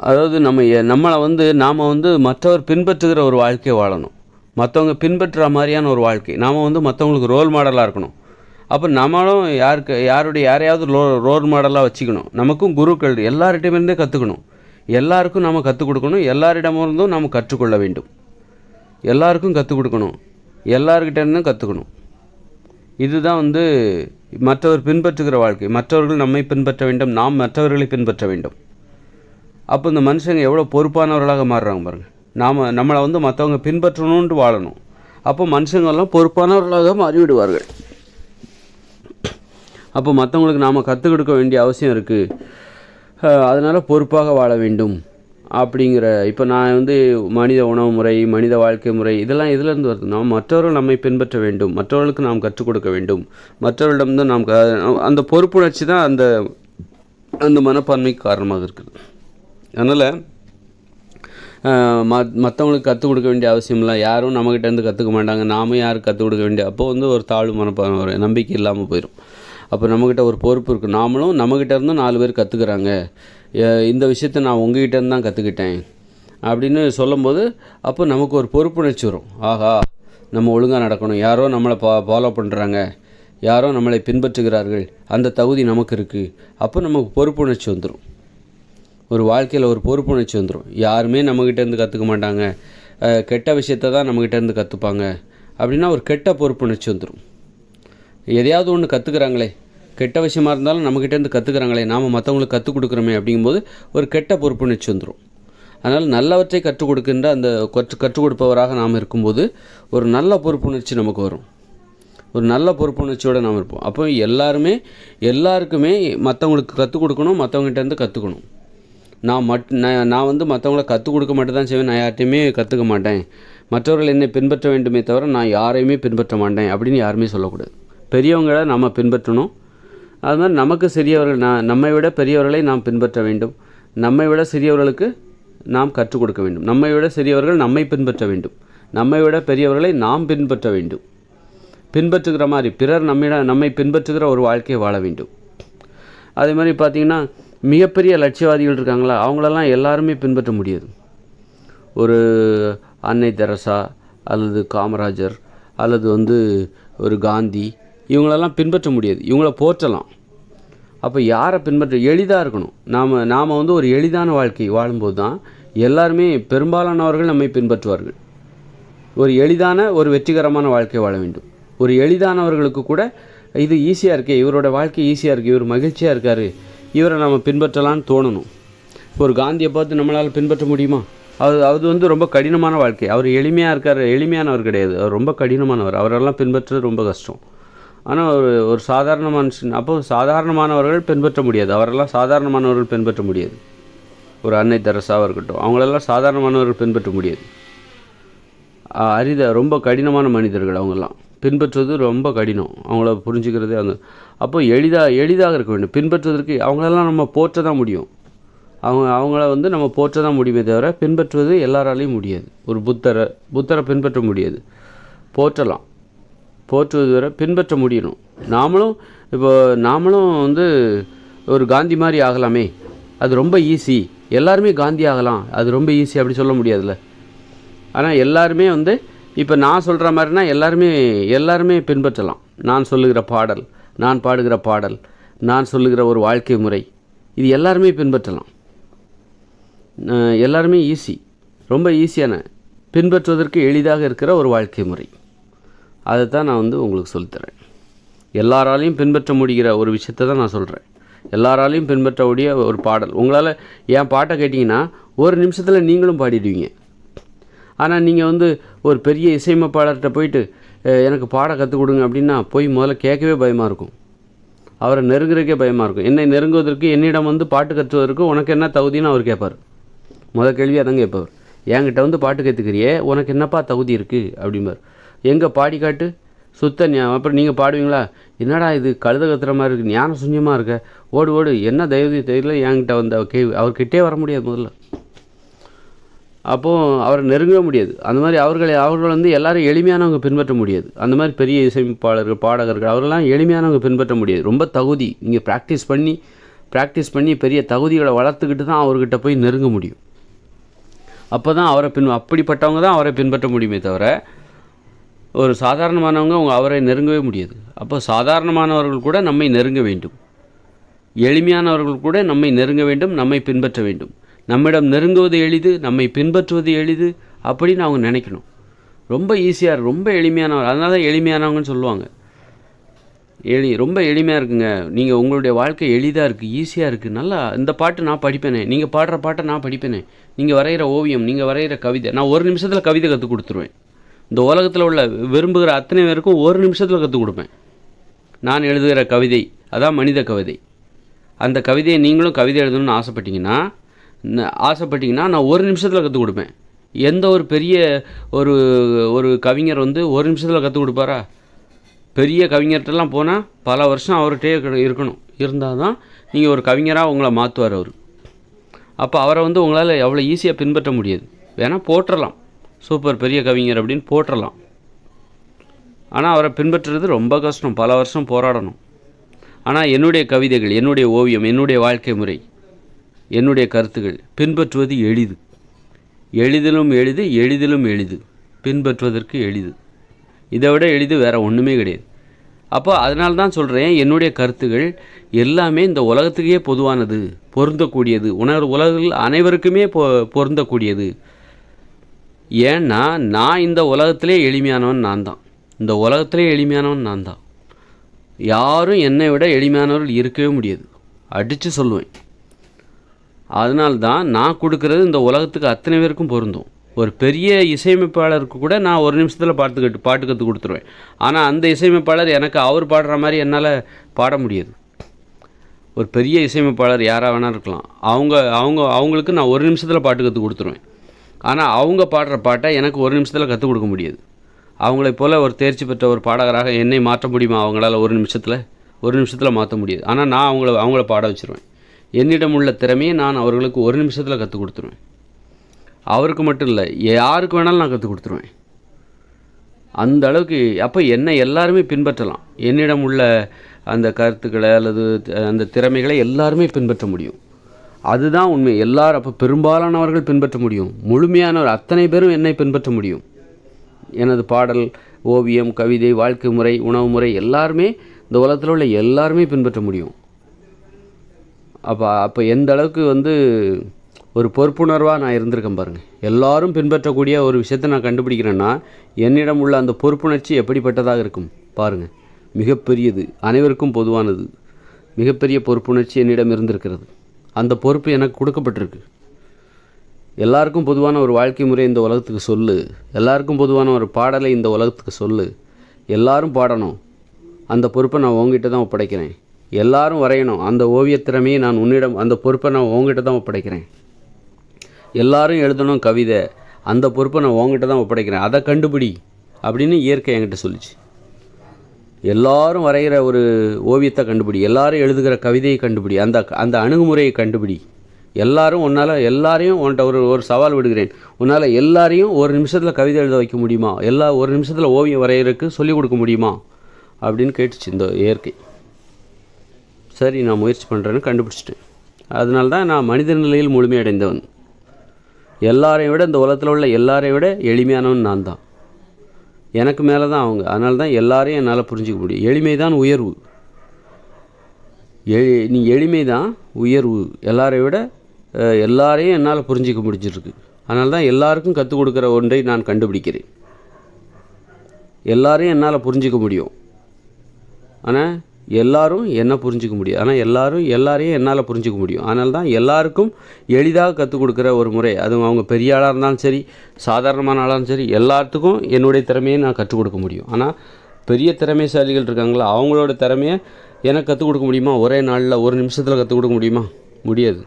அதாவது நம்ம எ- நம்மளை வந்து நாம் வந்து மற்றவர் பின்பற்றுகிற ஒரு வாழ்க்கையை வாழணும். மற்றவங்க பின்பற்றுற மாதிரியான ஒரு வாழ்க்கை. நாம் வந்து மற்றவங்களுக்கு ரோல் மாடலாக இருக்கணும். அப்போ நம்மளும் யாருக்கு யாருடைய யாரையாவது ரோ ரோல் மாடலாக வச்சுக்கணும். நமக்கும் குருக்கள் எல்லார்கிட்டேருந்தே கற்றுக்கணும் எல்லாருக்கும் நம்ம கற்றுக் கொடுக்கணும். எல்லாரிடமிருந்தும் நாம் கற்றுக்கொள்ள வேண்டும். எல்லாருக்கும் கற்றுக் கொடுக்கணும். எல்லார்கிட்ட இருந்தும் கற்றுக்கணும் இதுதான் வந்து மற்றவர் பின்பற்றுகிற வாழ்க்கை. மற்றவர்கள் நம்மை பின்பற்ற வேண்டும். நாம் மற்றவர்களை பின்பற்ற வேண்டும். அப்போ இந்த மனுஷங்க எவ்வளோ பொறுப்பானவர்களாக மாறுறாங்க பாருங்கள் நாம் நம்மளை வந்து மற்றவங்க பின்பற்றணுன்ட்டு வாழணும். அப்போ மனுஷங்கள்லாம் பொறுப்பானவர்களாக மாறிவிடுவார்கள். அப்போ மற்றவங்களுக்கு நாம் கற்றுக் கொடுக்க வேண்டிய அவசியம் இருக்குது அதனால் பொறுப்பாக வாழ வேண்டும். அப்படிங்கிற இப்போ நான் வந்து மனித உணவு முறை மனித வாழ்க்கை முறை இதெல்லாம் இதிலேருந்து வருது. நாம் மற்றவர்கள் நம்மை பின்பற்ற வேண்டும். மற்றவர்களுக்கு நாம் கற்றுக் கொடுக்க வேண்டும். மற்றவர்களிடம் தான் நாம் அந்த பொறுப்புணர்ச்சி தான் அந்த அந்த மனப்பான்மைக்கு காரணமாக இருக்குது. அதனால் ம மற்றவங்களுக்கு கற்றுக் கொடுக்க வேண்டிய அவசியம் இல்லை யாரும் நம்மக்கிட்டேருந்து கற்றுக்க மாட்டாங்க. நாமும் யாரும் கற்றுக் கொடுக்க வேண்டிய அப்போ வந்து ஒரு தாழ்வு மனப்பான் வரும். நம்பிக்கை இல்லாமல் போயிடும் அப்போ நம்மக்கிட்ட ஒரு பொறுப்பு இருக்குது நாமளும் நம்மக்கிட்ட இருந்தும் நாலு பேர் கற்றுக்குறாங்க இந்த விஷயத்தை நான் உங்ககிட்ட இருந்து தான் கற்றுக்கிட்டேன் அப்படின்னு சொல்லும்போது அப்போ நமக்கு ஒரு பொறுப்புணர்ச்சி வரும். ஆஹா நம்ம ஒழுங்காக நடக்கணும். யாரோ நம்மளை பா ஃபாலோ பண்ணுறாங்க யாரோ நம்மளை பின்பற்றுகிறார்கள். அந்த தகுதி நமக்கு இருக்குது அப்போ நமக்கு பொறுப்புணர்ச்சி வந்துடும் ஒரு வாழ்க்கையில் ஒரு பொறுப்புணர்ச்சி வந்துடும் யாருமே நம்மக்கிட்டேருந்து கற்றுக்க மாட்டாங்க. கெட்ட விஷயத்தை தான் நம்மக்கிட்டேருந்து கற்றுப்பாங்க அப்படின்னா ஒரு கெட்ட பொறுப்புணர்ச்சி வந்துடும் எதையாவது ஒன்று கற்றுக்குறாங்களே கெட்ட விஷயமா இருந்தாலும் நம்மக்கிட்டேருந்து கற்றுக்குறாங்களே நாம் மற்றவங்களுக்கு கற்றுக் கொடுக்குறோமே அப்படிங்கும்போது ஒரு கெட்ட பொறுப்புணர்ச்சி வந்துடும் அதனால் நல்லவற்றை கற்றுக் கொடுக்கின்ற அந்த கற்று கற்றுக் கொடுப்பவராக நாம் இருக்கும்போது ஒரு நல்ல பொறுப்புணர்ச்சி நமக்கு வரும். ஒரு நல்ல பொறுப்புணர்ச்சியோடு நாம் இருப்போம். அப்போ எல்லாருமே எல்லாருக்குமே மற்றவங்களுக்கு கற்றுக் கொடுக்கணும் மற்றவங்ககிட்ட இருந்து கற்றுக்கணும் நான் மட் நான் நான் வந்து மற்றவங்கள கற்றுக் கொடுக்க மட்டும் தான் செய்வேன். நான் யார்ட்டையுமே கற்றுக்க மாட்டேன். மற்றவர்கள் என்னை பின்பற்ற வேண்டுமே தவிர நான் யாரையுமே பின்பற்ற மாட்டேன் அப்படின்னு யாருமே சொல்லக்கூடாது. பெரியவங்களை நம்ம பின்பற்றணும். அது மாதிரி நமக்கு சிறியவர்கள் நான் நம்மை விட பெரியவர்களை நாம் பின்பற்ற வேண்டும். நம்மை விட சிறியவர்களுக்கு நாம் கற்றுக் கொடுக்க வேண்டும். நம்மை விட சிறியவர்கள் நம்மை பின்பற்ற வேண்டும். நம்மை விட பெரியவர்களை நாம் பின்பற்ற வேண்டும். பின்பற்றுகிற மாதிரி பிறர் நம்மிட நம்மை பின்பற்றுகிற ஒரு வாழ்க்கையை வாழ வேண்டும். அதே மாதிரி பார்த்திங்கன்னா மிகப்பெரிய லட்சியவாதிகள் இருக்காங்களா? அவங்களெல்லாம் எல்லாருமே பின்பற்ற முடியாது. ஒரு அன்னை தெரசா அல்லது காமராஜர் அல்லது வந்து ஒரு காந்தி இவங்களெல்லாம் பின்பற்ற முடியாது. இவங்கள போற்றலாம். அப்போ யாரை பின்பற்ற எளிதாக இருக்கணும். நாம் நாம் வந்து ஒரு எளிதான வாழ்க்கை வாழும்போது தான் எல்லாருமே பெரும்பாலானவர்கள் நம்மை பின்பற்றுவார்கள். ஒரு எளிதான ஒரு வெற்றிகரமான வாழ்க்கை வாழ வேண்டும். ஒரு எளிதானவர்களுக்கு கூட இது ஈஸியாக இருக்கே இவரோட வாழ்க்கை ஈஸியாக இருக்குது இவர் மகிழ்ச்சியாக இருக்கார் இவரை நம்ம பின்பற்றலான்னு தோணணும். இப்போ ஒரு காந்தியை பார்த்து நம்மளால் பின்பற்ற முடியுமா? அது அது வந்து ரொம்ப கடினமான வாழ்க்கை. அவர் எளிமையாக இருக்கார் எளிமையானவர் கிடையாது. அவர் ரொம்ப கடினமானவர். அவரெல்லாம் பின்பற்றுறது ரொம்ப கஷ்டம். ஆனால் ஒரு ஒரு சாதாரண மனுஷன் அப்போ சாதாரணமானவர்கள் பின்பற்ற முடியாது. அவரெல்லாம் சாதாரணமானவர்கள் பின்பற்ற முடியாது. ஒரு அன்னை தெரசாவாக இருக்கட்டும் அவங்களெல்லாம் சாதாரணமானவர்கள் பின்பற்ற முடியாது. அரித ரொம்ப கடினமான மனிதர்கள் அவங்கெல்லாம். பின்பற்றுவது ரொம்ப கடினம். அவங்கள புரிஞ்சுக்கிறதே அந்த அப்போ எளிதாக எளிதாக இருக்க வேண்டும். பின்பற்றுவதற்கு அவங்களெல்லாம் நம்ம போற்ற தான் முடியும். அவங்க அவங்கள வந்து நம்ம போற்ற தான் முடியுமே தவிர பின்பற்றுவது எல்லாராலையும் முடியாது. ஒரு புத்தரை புத்தரை பின்பற்ற முடியாது. போற்றலாம். போற்றுவது வரை பின்பற்ற முடியணும். நாமளும் இப்போ நாமளும் வந்து ஒரு காந்தி மாதிரி ஆகலாமே. அது ரொம்ப ஈஸி. எல்லாருமே காந்தி ஆகலாம். அது ரொம்ப ஈஸி அப்படி சொல்ல முடியாதுல்ல. ஆனால் எல்லாருமே வந்து இப்போ நான் சொல்கிற மாதிரினா எல்லாருமே எல்லாருமே பின்பற்றலாம். நான் சொல்லுகிற பாடல் நான் பாடுகிற பாடல் நான் சொல்லுகிற ஒரு வாழ்க்கை முறை இது எல்லாருமே பின்பற்றலாம். எல்லாருமே ஈஸி ரொம்ப ஈஸியான பின்பற்றுவதற்கு எளிதாக இருக்கிற ஒரு வாழ்க்கை முறை. அதை தான் நான் வந்து உங்களுக்கு சொல்லித்தரேன் எல்லாராலையும் பின்பற்ற முடிகிற ஒரு விஷயத்தை தான் நான் சொல்கிறேன் எல்லாராலையும் பின்பற்றக்கூடிய ஒரு பாடல். உங்களால் என் பாட்டை கேட்டிங்கன்னா ஒரு நிமிஷத்தில் நீங்களும் பாடிடுவீங்க. ஆனால் நீங்கள் வந்து ஒரு பெரிய இசையமைப்பாளர்கிட்ட போயிட்டு எனக்கு பாட கற்றுக் கொடுங்க அப்படின்னா போய் முதல்ல கேட்கவே பயமாக இருக்கும். அவரை நெருங்குறதுக்கே பயமாக இருக்கும். என்னை நெருங்குவதற்கு என்னிடம் வந்து பாட்டு கற்றுவதற்கு உனக்கு என்ன தகுதின்னு அவர் கேட்பார். முதல் கேள்வி அதான் கேட்பார் என்கிட்ட வந்து பாட்டு கற்றுக்கிறியே உனக்கு என்னப்பா தகுதி இருக்குது அப்படிம்பார். எங்கே பாடி காட்டு? சுத்த ஞா அப்புறம் நீங்கள் பாடுவீங்களா? என்னடா இது கழுத கத்துற மாதிரி இருக்குது ஞான சுஞ்சமாக இருக்க. ஓடு ஓடு. என்ன தயவு தெரியல. என்கிட்ட வந்து அவர் கேள்வி. அவர்கிட்டே வர முடியாது முதல்ல. அப்போது அவரை நெருங்கவே முடியாது. அந்த மாதிரி அவர்களை அவர்கள் வந்து எல்லாரும் எளிமையானவங்க பின்பற்ற முடியாது. அந்த மாதிரி பெரிய இசையமைப்பாளர்கள் பாடகர்கள் அவரெல்லாம் எளிமையானவங்க பின்பற்ற முடியாது. ரொம்ப தகுதி. நீங்கள் ப்ராக்டிஸ் பண்ணி ப்ராக்டிஸ் பண்ணி பெரிய தகுதிகளை வளர்த்துக்கிட்டு தான் அவர்கிட்ட போய் நெருங்க முடியும். அப்போ தான் அவரை பின் அப்படிப்பட்டவங்க தான் அவரை பின்பற்ற முடியுமே தவிர ஒரு சாதாரணமானவங்க அவங்க அவரை நெருங்கவே முடியாது. அப்போ சாதாரணமானவர்கள் கூட நம்மை நெருங்க வேண்டும். எளிமையானவர்கள் கூட நம்மை நெருங்க வேண்டும் நம்மை பின்பற்ற வேண்டும். நம்மிடம் நெருங்குவது எளிது நம்மை பின்பற்றுவது எளிது அப்படின்னு அவங்க நினைக்கணும். ரொம்ப ஈஸியாக ரொம்ப எளிமையானவர். அதனால தான் எளிமையானவங்கன்னு சொல்லுவாங்க. எளி ரொம்ப எளிமையாக இருக்குங்க. நீங்கள் உங்களுடைய வாழ்க்கை எளிதாக இருக்குது ஈஸியாக இருக்குது நல்லா இந்த பாட்டு நான் படிப்பேனே. நீங்கள் பாடுற பாட்டை நான் படிப்பேனே. நீங்கள் வரைகிற ஓவியம் நீங்கள் வரைகிற கவிதை. நான் ஒரு நிமிஷத்தில் கவிதை கற்றுக் கொடுத்துருவேன். இந்த உலகத்தில் உள்ள விரும்புகிற அத்தனை பேருக்கும் ஒரு நிமிஷத்தில் கற்றுக் கொடுப்பேன். நான் எழுதுகிற கவிதை அதான் மனித கவிதை. அந்த கவிதையை நீங்களும் கவிதை எழுதணும்னு ஆசைப்பட்டீங்கன்னா ஆசைப்பட்டிங்கன்னா நான் ஒரு நிமிஷத்தில் கற்றுக் கொடுப்பேன். எந்த ஒரு பெரிய ஒரு ஒரு கவிஞர் வந்து ஒரு நிமிஷத்தில் கற்றுக் கொடுப்பாரா? பெரிய கவிஞர்கிட்டலாம் போனால் பல வருஷம் அவர்கிட்டே இருக்கணும். இருந்தால் தான் நீங்கள் ஒரு கவிஞராக உங்களை மாற்றுவார் அவர். அப்போ அவரை வந்து உங்களால் எவ்வளோ ஈஸியாக பின்பற்ற முடியாது. வேணால் போட்டுறலாம் சூப்பர் பெரிய கவிஞர் அப்படின்னு போட்டுறலாம் ஆனால் அவரை பின்பற்றுறது ரொம்ப கஷ்டம். பல வருஷம் போராடணும். ஆனால் என்னுடைய கவிதைகள் என்னுடைய ஓவியம் என்னுடைய வாழ்க்கை முறை என்னுடைய கருத்துக்கள் பின்பற்றுவது எளிது. எளிதிலும் எளிது எளிதிலும் எளிது. பின்பற்றுவதற்கு எளிது. இதை விட எளிது வேறு ஒன்றுமே கிடையாது. அப்போ அதனால தான் சொல்கிறேன் என்னுடைய கருத்துகள் எல்லாமே இந்த உலகத்துக்கே பொதுவானது பொருந்தக்கூடியது. உணர் உலகில் அனைவருக்குமே பொ பொருந்தக்கூடியது. ஏன்னா நான் இந்த உலகத்திலே எளிமையானவன் நான் தான். இந்த உலகத்திலே எளிமையானவன் நான் தான். யாரும் என்னை விட எளிமையானவர்கள் இருக்கவே முடியாது. அடித்து சொல்லுவேன். அதனால்தான் நான் கொடுக்கறது இந்த உலகத்துக்கு அத்தனை பேருக்கும் பொருந்தும். ஒரு பெரிய இசையமைப்பாளருக்கு கூட நான் ஒரு நிமிஷத்தில் பார்த்துக்கிட்டு பாட்டு கற்றுக் கொடுத்துருவேன். ஆனால் அந்த இசையமைப்பாளர் எனக்கு அவர் பாடுற மாதிரி என்னால் பாட முடியாது. ஒரு பெரிய இசையமைப்பாளர் யாராக வேணா இருக்கலாம். அவங்க அவங்க அவங்களுக்கு நான் ஒரு நிமிஷத்தில் பாட்டு கற்றுக் கொடுத்துருவேன். ஆனால் அவங்க பாடுற பாட்டை எனக்கு ஒரு நிமிஷத்தில் கற்றுக் கொடுக்க முடியாது. அவங்களைப் போல் ஒரு தேர்ச்சி பெற்ற ஒரு பாடகராக என்னை மாற்ற முடியுமா? அவங்களால ஒரு நிமிஷத்தில் ஒரு நிமிஷத்தில் மாற்ற முடியாது. ஆனால் நான் அவங்கள அவங்கள பாட வச்சிருவேன். என்னிடம் உள்ள திறமையை நான் அவர்களுக்கு ஒரு நிமிஷத்தில் கற்றுக் கொடுத்துருவேன். அவருக்கு மட்டும் இல்லை யாருக்கு வேணாலும் நான் கற்றுக் கொடுத்துருவேன். அந்த அளவுக்கு அப்போ என்னை எல்லாருமே பின்பற்றலாம். என்னிடம் உள்ள அந்த கருத்துக்களை அல்லது அந்த திறமைகளை எல்லாருமே பின்பற்ற முடியும். அதுதான் உண்மை. எல்லாரும் அப்போ பெரும்பாலானவர்கள் பின்பற்ற முடியும். முழுமையானவர் அத்தனை பேரும் என்னை பின்பற்ற முடியும். எனது பாடல் ஓவியம் கவிதை வாழ்க்கை முறை உணவு முறை எல்லாருமே இந்த உலகத்தில் உள்ள எல்லாருமே பின்பற்ற முடியும். அப்போ அப்போ எந்த அளவுக்கு வந்து ஒரு பொறுப்புணர்வாக நான் இருந்திருக்கேன் பாருங்கள் எல்லாரும் பின்பற்றக்கூடிய ஒரு விஷயத்தை நான் கண்டுபிடிக்கிறேன்னா என்னிடம் உள்ள அந்த பொறுப்புணர்ச்சி எப்படிப்பட்டதாக இருக்கும் பாருங்கள் மிகப்பெரியது அனைவருக்கும் பொதுவானது. மிகப்பெரிய பொறுப்புணர்ச்சி என்னிடம் இருந்திருக்கிறது. அந்த பொறுப்பு எனக்கு கொடுக்கப்பட்டிருக்கு. எல்லாருக்கும் பொதுவான ஒரு வாழ்க்கை முறை இந்த உலகத்துக்கு சொல்லு. எல்லாருக்கும் பொதுவான ஒரு பாடலை இந்த உலகத்துக்கு சொல்லு. எல்லாரும் பாடணும். அந்த பொறுப்பை நான் உங்ககிட்ட தான் ஒப்படைக்கிறேன். எல்லாரும் வரையணும். அந்த ஓவியத்திறமையை நான் உன்னிடம் அந்த பொறுப்பை நான் உங்ககிட்ட தான் ஒப்படைக்கிறேன். எல்லாரும் எழுதணும் கவிதை. அந்த பொறுப்பை நான் உங்ககிட்ட தான் ஒப்படைக்கிறேன். அதை கண்டுபிடி அப்படின்னு இயற்கை என்கிட்ட சொல்லுச்சு. எல்லாரும் வரைகிற ஒரு ஓவியத்தை கண்டுபிடி. எல்லாரும் எழுதுகிற கவிதையை கண்டுபிடி. அந்த அந்த அணுகுமுறையை கண்டுபிடி. எல்லாரும் உன்னால் எல்லாரையும் உன்கிட்ட ஒரு ஒரு சவால் விடுகிறேன். உன்னால் எல்லாரையும் ஒரு நிமிஷத்தில் கவிதை எழுத வைக்க முடியுமா? எல்லா ஒரு நிமிஷத்தில் ஓவியம் வரைகிறதுக்கு சொல்லிக் கொடுக்க முடியுமா? அப்படின்னு கேட்டுச்சு இந்த இயற்கை. சரி நான் முயற்சி பண்ணுறேன்னு கண்டுபிடிச்சிட்டேன். அதனால தான் நான் மனித நிலையில் முழுமையடைந்தவன் எல்லாரையும் விட இந்த உலகத்தில் உள்ள எல்லாரையும் விட எளிமையானவன் நான் தான். எனக்கு மேலே தான் அவங்க. அதனால தான் எல்லாரையும் என்னால் புரிஞ்சிக்க முடியும். எளிமை தான் உயர்வு. எ நீ எளிமை தான் உயர்வு. எல்லாரையும் விட எல்லாரையும் என்னால் புரிஞ்சிக்க முடிஞ்சிருக்கு. அதனால தான் எல்லாருக்கும் கற்றுக் கொடுக்குற ஒன்றை நான் கண்டுபிடிக்கிறேன். எல்லாரையும் என்னால் புரிஞ்சிக்க முடியும். ஆனால் எல்லாரும் என்ன புரிஞ்சிக்க முடியும்? ஆனால் எல்லாரும் எல்லாரையும் என்னால் புரிஞ்சிக்க முடியும். அதனால தான் எல்லாருக்கும் எளிதாக கற்றுக் கொடுக்குற ஒரு முறை. அதுவும் அவங்க பெரிய ஆளாக இருந்தாலும் சரி சாதாரணமான ஆளாக இருந்தாலும் சரி எல்லாத்துக்கும் என்னுடைய திறமையை நான் கற்றுக் கொடுக்க முடியும். ஆனால் பெரிய திறமைசாலிகள் இருக்காங்களா? அவங்களோட திறமையை எனக்கு கற்றுக் கொடுக்க முடியுமா? ஒரே நாளில் ஒரு நிமிஷத்தில் கற்றுக் கொடுக்க முடியுமா? முடியாது.